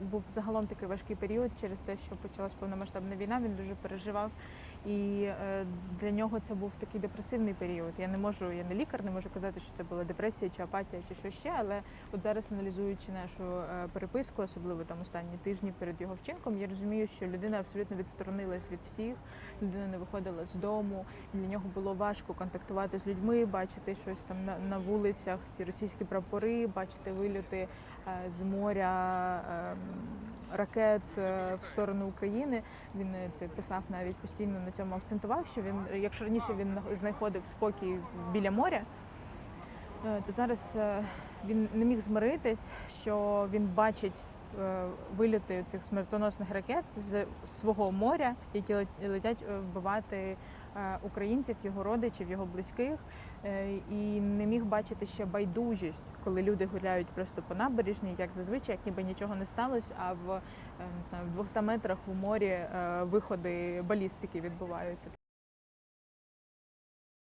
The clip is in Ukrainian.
був загалом такий важкий період через те, що почалась повномасштабна війна. Він дуже переживав, і е, для нього це був такий депресивний період. Я не можу, я не лікар, не можу казати, що це була депресія чи апатія, чи що ще. Але от зараз аналізуючи нашу е, переписку, особливо там останні тижні перед його вчинком, я розумію, що людина абсолютно відсторонилась від всіх. Людина не виходила з дому. Для нього було важко контактувати з людьми, бачити щось там на, на вулицях, ці російські прапори, бачити вильоти е, з моря. Ракет е, в сторону України він е, це писав навіть постійно на цьому акцентував. Що він, якщо раніше він знаходив спокій біля моря, е, то зараз він не міг змиритись, що він бачить е, вильоти цих смертоносних ракет з свого моря, які летять е, вбивати е, українців, його родичів, його близьких, і не міг бачити ще байдужість, коли люди гуляють просто по набережній, як зазвичай, як ніби нічого не сталося, а в не знаю, в 200 метрах в морі виходи балістики відбуваються.